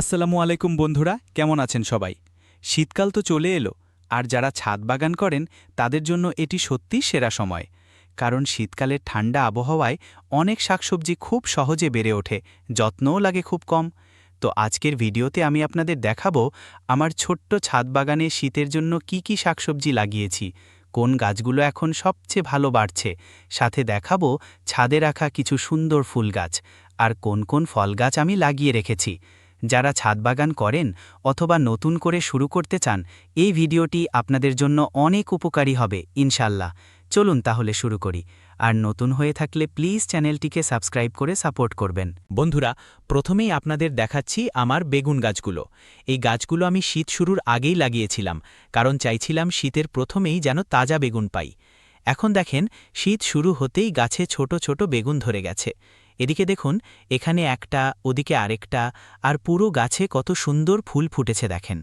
আসসালামু আলাইকুম বন্ধুরা, কেমন আছেন সবাই? শীতকাল তো চলে এলো, আর যারা ছাদ বাগান করেন, তাদের জন্য এটি সত্যি সেরা সময়। কারণ শীতকালের ঠান্ডা আবহাওয়ায় অনেক শাকসবজি খুব সহজে বেড়ে ওঠে, যত্নও লাগে খুব কম। তো আজকের ভিডিওতে আমি আপনাদের দেখাবো, আমার ছোট্ট ছাদ বাগানে শীতের জন্য কি কি শাকসবজি লাগিয়েছি, কোন গাছগুলো এখন সবচেয়ে ভালো বাড়ছে, সাথে দেখাবো ছাদে রাখা কিছু সুন্দর ফুল গাছ, আর কোন কোন ফল গাছ আমি লাগিয়ে রেখেছি। যারা ছাদ বাগান করেন অথবা নতুন করে শুরু করতে চান, এই ভিডিওটি আপনাদের জন্য অনেক উপকারী হবে, ইনশাল্লাহ। চলুন তাহলে শুরু করি। আর নতুন হয়ে থাকলে প্লিজ চ্যানেলটিকে সাবস্ক্রাইব করে সাপোর্ট করবেন। বন্ধুরা, প্রথমেই আপনাদের দেখাচ্ছি আমার বেগুন গাছগুলো। এই গাছগুলো আমি শীত শুরুর আগেই লাগিয়েছিলাম, কারণ চাইছিলাম শীতের প্রথমেই যেন তাজা বেগুন পাই। এখন দেখেন, শীত শুরু হতেই গাছে ছোট ছোট বেগুন ধরে গেছে। এদিকে দেখুন, এখানে একটা, ওদিকে আরেকটা, আর পুরো গাছে কত সুন্দর ফুল ফুটেছে দেখেন।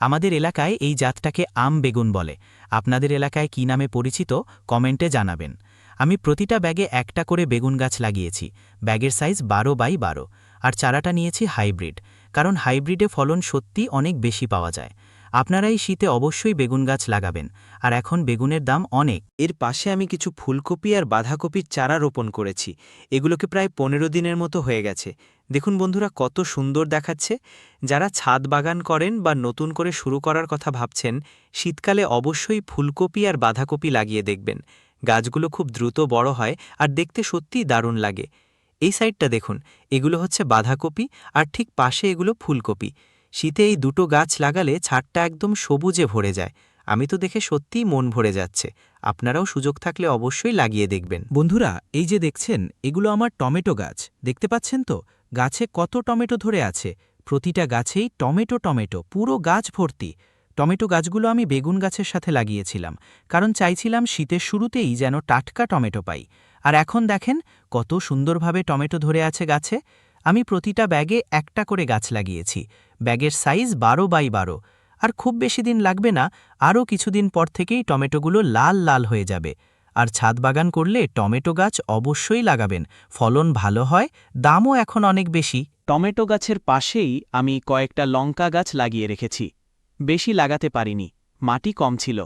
আমাদের এলাকায় এই জাতটাকে আম বেগুন বলে। আপনাদের এলাকায় কি নামে পরিচিত, কমেন্টে জানাবেন। আমি প্রতিটা ব্যাগে একটা করে বেগুন গাছ লাগিয়েছি। ব্যাগের সাইজ বারো বাই বারো। আর চারাটা নিয়েছি হাইব্রিড। কারণ হাইব্রিডে ফলন সত্যি অনেক বেশি পাওয়া যায়। আপনারা এই শীতে অবশ্যই বেগুন গাছ লাগাবেন, আর এখন বেগুনের দাম অনেক। এর পাশে আমি কিছু ফুলকপি আর বাঁধাকপির চারা রোপণ করেছি। এগুলোকে প্রায় পনেরো দিনের মতো হয়ে গেছে। দেখুন বন্ধুরা, কত সুন্দর দেখাচ্ছে। যারা ছাদ বাগান করেন বা নতুন করে শুরু করার কথা ভাবছেন, শীতকালে অবশ্যই ফুলকপি আর বাঁধাকপি লাগিয়ে দেখবেন। গাছগুলো খুব দ্রুত বড় হয় আর দেখতে সত্যিই দারুণ লাগে। এই সাইডটা দেখুন, এগুলো হচ্ছে বাঁধাকপি আর ঠিক পাশে এগুলো ফুলকপি। শীতে এই দুটো গাছ লাগালে ছাদটা একদম সবুজে ভরে যায়। আমি তো দেখে সত্যিই মন ভরে যাচ্ছে। আপনারাও সুযোগ থাকলে অবশ্যই লাগিয়ে দেখবেন। বন্ধুরা, এই যে দেখছেন, এগুলো আমার টমেটো গাছ। দেখতে পাচ্ছেন তো? গাছে কত টমেটো ধরে আছে। প্রতিটা গাছেই টমেটো টমেটো, পুরো গাছ ভর্তি। টমেটো গাছগুলো আমি বেগুন গাছের সাথে লাগিয়েছিলাম, কারণ চাইছিলাম শীতের শুরুতেই যেন টাটকা টমেটো পাই। আর এখন দেখেন, কত সুন্দরভাবে টমেটো ধরে আছে গাছে। আমি প্রতিটা ব্যাগে একটা করে গাছ লাগিয়েছি। ব্যাগের সাইজ বারো বাই বারো। আর খুব বেশি দিন লাগবে না, আরও কিছুদিন পর থেকেই টমেটোগুলো লাল লাল হয়ে যাবে। আর ছাদ বাগান করলে টমেটো গাছ অবশ্যই লাগাবেন, ফলন ভালো হয়, দামও এখন অনেক বেশি। টমেটো গাছের পাশেই আমি কয়েকটা লঙ্কা গাছ লাগিয়ে রেখেছি। বেশি লাগাতে পারিনি, মাটি কম ছিল।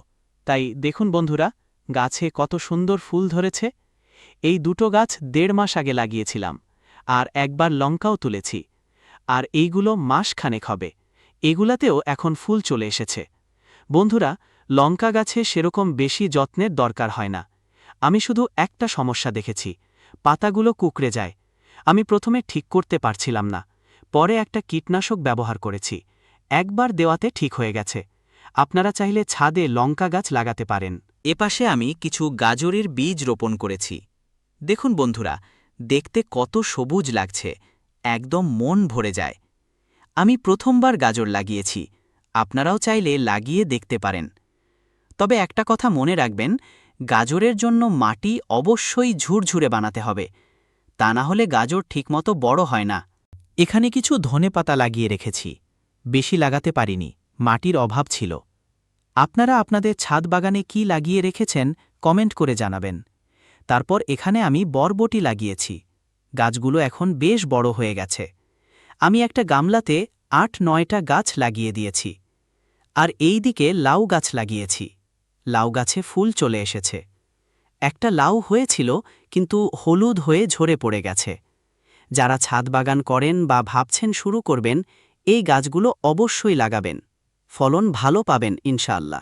তাই দেখুন বন্ধুরা, গাছে কত সুন্দর ফুল ধরেছে। এই দুটো গাছ দেড় মাস আগে লাগিয়েছিলাম, আর একবার লঙ্কাও তুলেছি। আর এইগুলো মাসখানেক হবে। এগুলাতেও এখন ফুল চলে এসেছে। বন্ধুরা, লঙ্কা গাছে সেরকম বেশি যত্নের দরকার হয় না। আমি শুধু একটা সমস্যা দেখেছি, পাতাগুলো কুকড়ে যায়। আমি প্রথমে ঠিক করতে পারছিলাম না, পরে একটা কীটনাশক ব্যবহার করেছি। একবার দেওয়াতে ঠিক হয়ে গেছে। আপনারা চাইলে ছাদে লঙ্কা গাছ লাগাতে পারেন। এপাশে আমি কিছু গাজরের বীজ রোপণ করেছি। দেখুন বন্ধুরা, দেখতে কত সবুজ লাগছে। একদম মন ভরে যায়। আমি প্রথমবার গাজর লাগিয়েছি। আপনারাও চাইলে লাগিয়ে দেখতে পারেন। তবে একটা কথা মনে রাখবেন, গাজরের জন্য মাটি অবশ্যই ঝুরঝুরে বানাতে হবে। তা না হলে গাজর ঠিকমতো বড় হয় না। এখানে কিছু ধনে পাতা লাগিয়ে রেখেছি। বেশি লাগাতে পারিনি, মাটির অভাব ছিল। আপনারা আপনাদের ছাদ বাগানে কি লাগিয়ে রেখেছেন কমেন্ট করে জানাবেন। তারপর এখানে আমি বরবটি লাগিয়েছি। গাছগুলো এখন বেশ বড় হয়ে গেছে। আমি একটা গামলাতে আট, নয়টা গাছ লাগিয়ে দিয়েছি। আর এই দিকে লাউ গাছ লাগিয়েছি। লাউ গাছে ফুল চলে এসেছে। একটা লাউ হয়েছিল, কিন্তু হলুদ হয়ে ঝরে পড়ে গেছে। যারা ছাদ বাগান করেন বা ভাবছেন শুরু করবেন, এই গাছগুলো অবশ্যই লাগাবেন। ফলন ভালো পাবেন, ইনশাআল্লাহ।